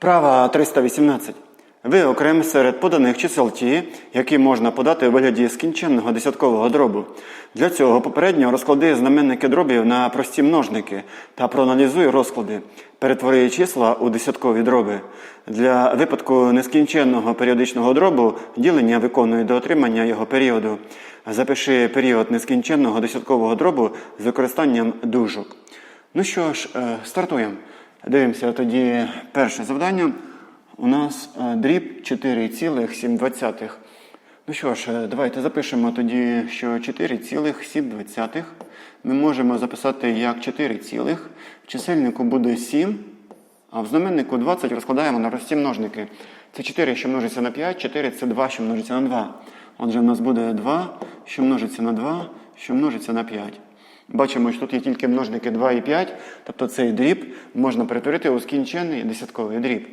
Вправа 318. Виокрем серед поданих чисел ті, які можна подати у вигляді скінченного десяткового дробу. Для цього попередньо розклади знаменники дробів на прості множники та проаналізуй розклади. Перетвори числа у десяткові дроби. Для випадку нескінченного періодичного дробу ділення виконує до отримання його періоду. Запиши період нескінченного десяткового дробу з використанням дужок. Ну що ж, е, стартуємо. Дивимося тоді перше завдання. У нас е, дріб 4,7. Ну що ж, е, давайте запишемо тоді, що 4,7 ми можемо записати як 4, цілих. в чисельнику буде 7, а в знаменнику 20 розкладаємо на прості множники. Це 4, що множиться на 5, 4 це 2, що множиться на 2. Отже, в нас буде 2, що множиться на 2, що множиться на 5. Бачимо, що тут є тільки множники 2 і 5, тобто цей дріб можна перетворити у скінчений десятковий дріб.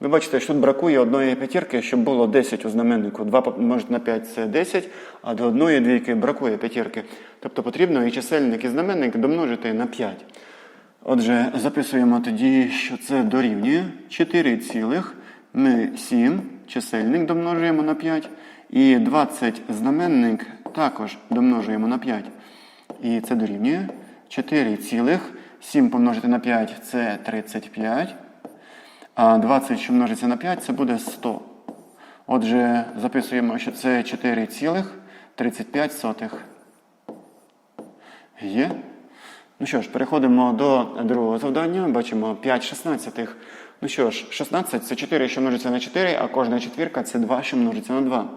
Ви бачите, що тут бракує одної п'ятірки, щоб було 10 у знаменнику. 2 помножити на 5 це 10, а до одної двійки бракує п'ятірки. Тобто потрібно і чисельник, і знаменник домножити на 5. Отже, записуємо тоді, що це дорівнює 4 цілих. Ми 7 чисельник домножуємо на 5. І 20 знаменник також домножуємо на 5. І це дорівнює 4 цілих. 7 помножити на 5 це 35. А 20, що множиться на 5, це буде 100. Отже, записуємо, що це 4,35. Є. Ну що ж, переходимо до другого завдання. Бачимо 5 шістнадцятих. Ну що ж, 16 це 4, що множиться на 4, а кожна четвірка це 2, що множиться на 2.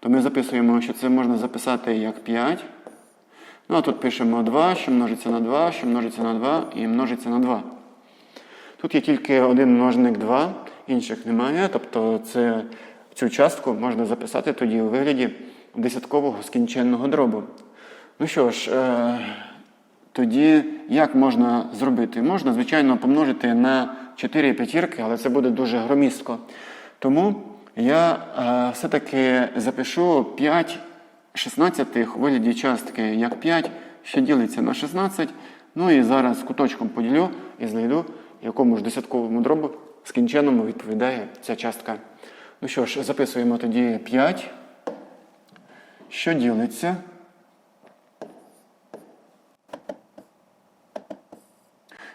То ми записуємо, що це можна записати як 5. Ну а тут пишемо 2, що множиться на 2, що множиться на 2 і множиться на 2. Тут є тільки один множник 2, інших немає. Тобто це, цю частку можна записати тоді у вигляді десяткового скінченного дробу. Ну що ж, е, тоді як можна зробити? Можна, звичайно, помножити на 4 п'ятірки, але це буде дуже громістко. Тому я е, все-таки запишу 5 шістнадцятих у вигляді частки як 5, що ділиться на 16. Ну і зараз куточком поділю і знайду, якому ж десятковому дробу скінченому відповідає ця частка. Ну що ж, записуємо тоді 5, що ділиться.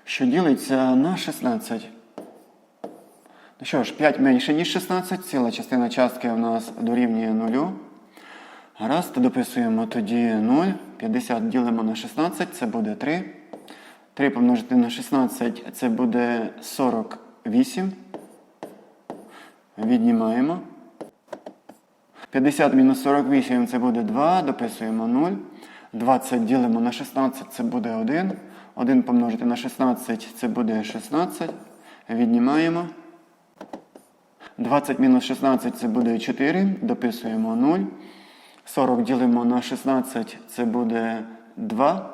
Що ділиться на 16. Ну що ж, 5 менше, ніж 16, ціла частина частки у нас дорівнює 0. Гаразд, дописуємо тоді 0. 50 ділимо на 16, це буде 3. 3 помножити на 16 це буде 48. Віднімаємо. 50 мінус 48 це буде 2. Дописуємо 0. 20 ділимо на 16, це буде 1. 1 помножити на 16 це буде 16. Віднімаємо. 20 мінус 16 це буде 4. Дописуємо 0. 40 ділимо на 16, це буде 2.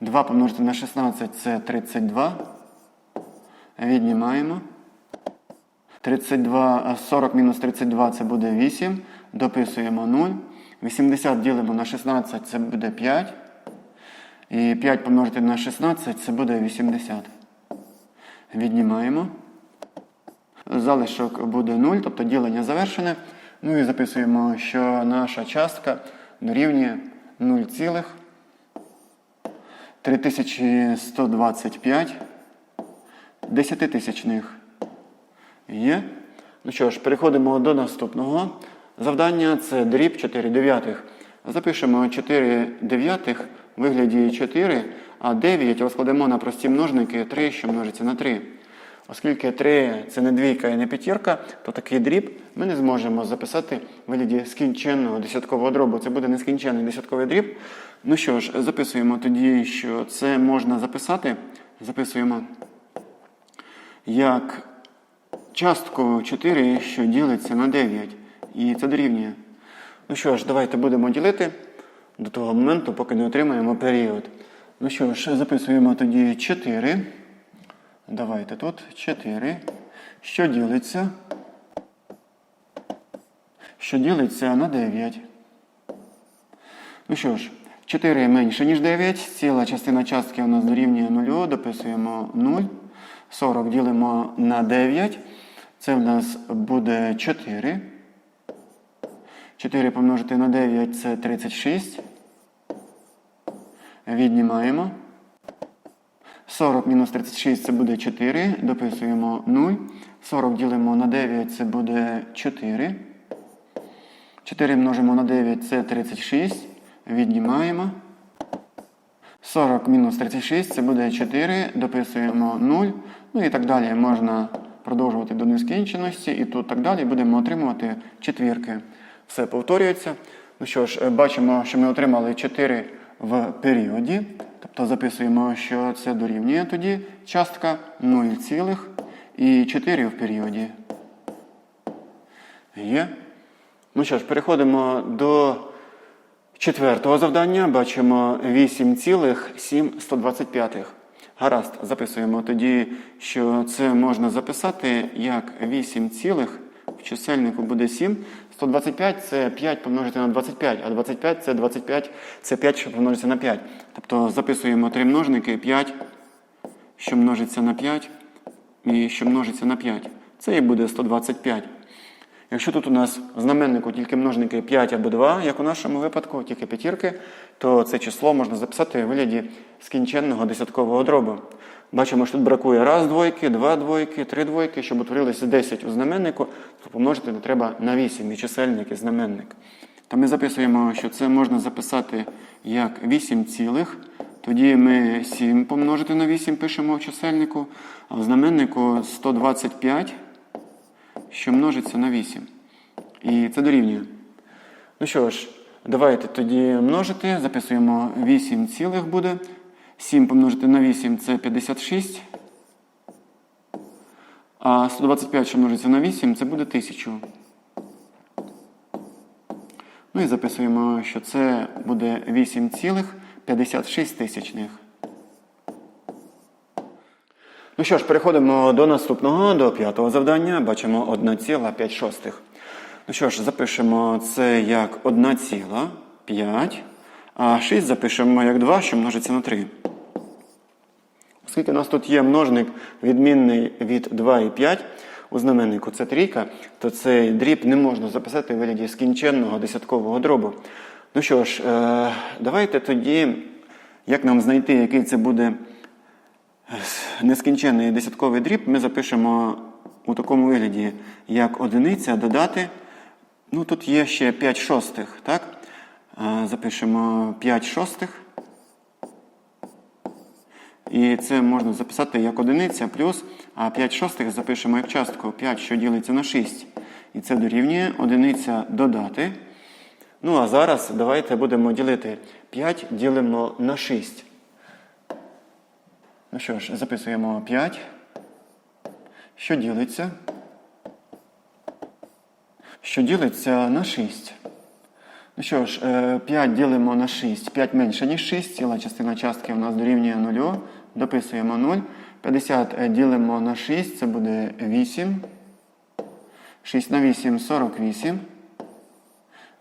2 помножити на 16 це 32. Віднімаємо. 32, 40 мінус 32 це буде 8. Дописуємо 0. 80 ділимо на 16, це буде 5. І 5 помножити на 16 це буде 80. Віднімаємо. Залишок буде 0, тобто ділення завершене. Ну і записуємо, що наша частка дорівнює 0,3125 десятитисячних. Є. Ну що ж, переходимо до наступного завдання. Це дріб 4 дев'ятих. Запишемо 4 дев'ятих в вигляді 4, а 9 розкладемо на прості множники 3, що множиться на 3. Оскільки 3 це не двійка і не п'ятірка, то такий дріб ми не зможемо записати в вигляді скінченного десяткового дробу. Це буде нескінченний десятковий дріб. Ну що ж, записуємо тоді, що це можна записати. Записуємо як частку 4, що ділиться на 9. І це дорівнює. Ну що ж, давайте будемо ділити до того моменту, поки не отримаємо період. Ну що ж, записуємо тоді 4. Давайте тут 4. Що ділиться? Що ділиться на 9. Ну що ж, 4 менше, ніж 9. Ціла частина частки у нас дорівнює 0. Дописуємо 0. 40 ділимо на 9. Це в нас буде 4. 4 помножити на 9 це 36. Віднімаємо. 40 мінус 36 це буде 4. Дописуємо 0. 40 ділимо на 9 це буде 4. 4 множимо на 9 це 36. Віднімаємо. 40 мінус 36 це буде 4. Дописуємо 0. Ну і так далі. Можна продовжувати до нескінченості. І тут так далі будемо отримувати четвірки. Все повторюється. Ну що ж, е, бачимо, що ми отримали 4 в періоді. Тобто записуємо, що це дорівнює тоді частка 0, цілих і 4 в періоді. Є. Ну що ж, переходимо до четвертого завдання. Бачимо 8,725. Гаразд, записуємо тоді, що це можна записати як 8, цілих, в чисельнику буде 7. 125 це 5 помножити на 25, а 25 це 25, це 5, що помножиться на 5. Тобто записуємо три множники 5, що множиться на 5, і що множиться на 5. Це і буде 125. Якщо тут у нас в знаменнику тільки множники 5 або 2, як у нашому випадку, тільки п'ятірки, то це число можна записати у вигляді скінченного десяткового дробу. Бачимо, що тут бракує раз двойки, два двойки, три двойки, щоб утворилося 10 у знаменнику, то помножити не треба на 8 і чисельник і знаменник. То ми записуємо, що це можна записати як 8 цілих. Тоді ми 7 помножити на 8 пишемо в чисельнику, а в знаменнику 125 що множиться на 8. І це дорівнює. Ну що ж, давайте тоді множити. Записуємо 8 цілих буде. 7 помножити на 8 це 56. А 125, що на 8, це буде 1000. Ну і записуємо, що це буде 8,56 тисячних. Ну що ж, переходимо до наступного, до п'ятого завдання. Бачимо 1,5 шостих. Ну що ж, запишемо це як 1,5, а 6 запишемо як 2, що множиться на 3. Оскільки у нас тут є множник відмінний від 2 і 5, у знаменнику це трійка, то цей дріб не можна записати у вигляді скінченного десяткового дробу. Ну що ж, е, давайте тоді, як нам знайти, який це буде нескінченний десятковий дріб, ми запишемо у такому вигляді, як одиниця додати. Ну, тут є ще 5 шостих, так? Запишемо 5 шостих. І це можна записати як одиниця плюс, а 5 шостих запишемо як частку 5, що ділиться на 6. І це дорівнює одиниця додати. Ну, а зараз давайте будемо ділити 5 ділимо на 6. Ну що ж, записуємо 5. Що ділиться? Що ділиться на 6. Ну що ж, 5 ділимо на 6. 5 менше, ніж 6. Ціла частина частки у нас дорівнює 0. Дописуємо 0. 50 ділимо на 6, це буде 8. 6 на 8 48.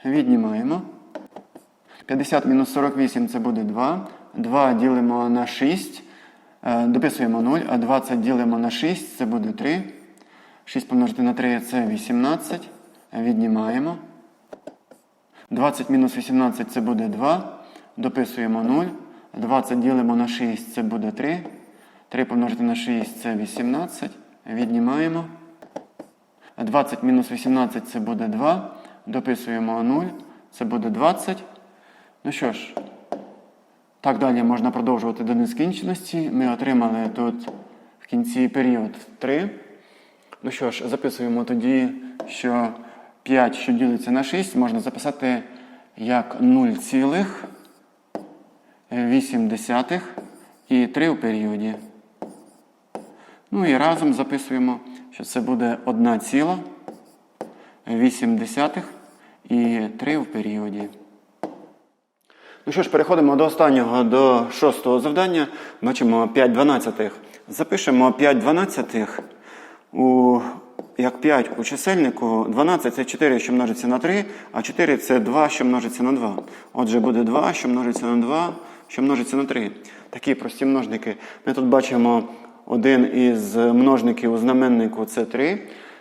Віднімаємо. 50 мінус 48 це буде 2. 2 ділимо на 6. Е, Дописуємо 0, а 20 ділимо на 6, це буде 3. 6 помножити на 3 це 18. Віднімаємо. 20 мінус 18 це буде 2. Дописуємо 0. 20 ділимо на 6, це буде 3. 3 помножити на 6 це 18. Віднімаємо. 20 мінус 18 це буде 2. Дописуємо 0. Це буде 20. Ну що ж, так далі можна продовжувати до нескінченості. Ми отримали тут в кінці період 3. Ну що ж, записуємо тоді, що 5, що ділиться на 6, можна записати як 0,8 і 3 у періоді. Ну і разом записуємо, що це буде 1,8 і 3 в періоді. Ну що ж, переходимо до останнього, до шостого завдання. Бачимо 5 дванадцятих. Запишемо 5 дванадцятих у, як 5 у чисельнику. 12 це 4, що множиться на 3, а 4 це 2, що множиться на 2. Отже, буде 2, що множиться на 2, що множиться на 3. Такі прості множники. Ми тут бачимо один із множників у знаменнику це 3,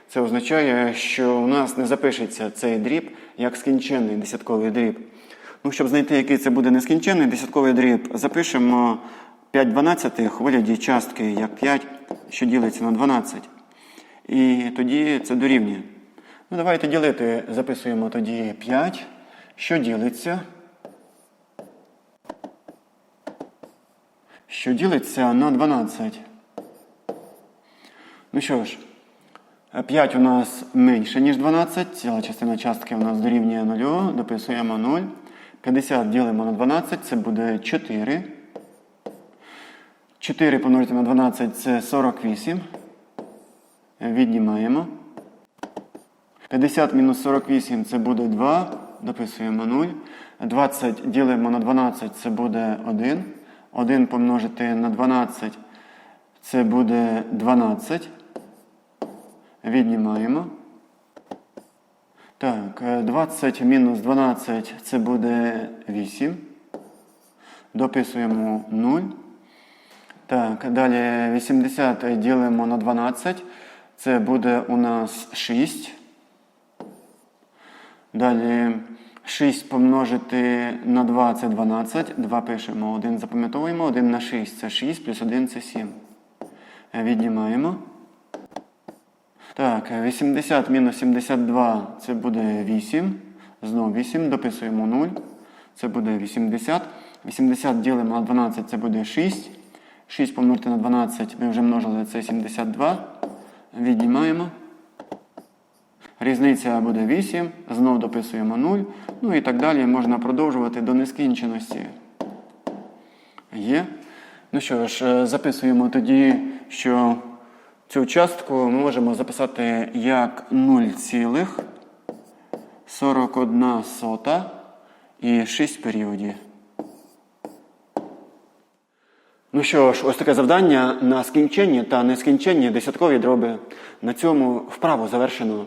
це означає, що у нас не запишеться цей дріб як скінченний десятковий дріб. Ну, щоб знайти, який це буде нескінченний десятковий дріб, запишемо 5 дванадцятих у вигляді частки як 5, що ділиться на 12. І тоді це дорівнює. Ну, давайте ділити. Записуємо тоді 5, що ділиться. Що ділиться на 12. Ну що ж, 5 у нас менше, ніж 12. Ціла частина частки у нас дорівнює 0. Дописуємо 0. 50 ділимо на 12, це буде 4. 4 помножити на 12 це 48. Віднімаємо. 50 мінус 48 це буде 2. Дописуємо 0. 20 ділимо на 12, це буде 1. 1 помножити на 12 це буде 12. Віднімаємо. Так, е, 20 мінус 12 це буде 8. Дописуємо 0. Так, далі 80 ділимо на 12. Це буде у нас 6. Далі 6 помножити на 2 це 12. 2 пишемо, 1 запам'ятовуємо. 1 на 6 це 6, плюс 1 це 7. Е, Віднімаємо. Так, 80 мінус 72 це буде 8. Знову 8. Дописуємо 0. Це буде 80. 80 ділимо на 12, це буде 6. 6 помножити на 12, ми вже множили, це 72. Віднімаємо. Різниця буде 8. Знову дописуємо 0. Ну і так далі можна продовжувати до нескінченості. Є. Ну що ж, е, записуємо тоді, що цю частку ми можемо записати як 0,41 сота і 6 періодів. Ну що ж, ось таке завдання на скінченні та нескінченні десяткові дроби. На цьому вправу завершено.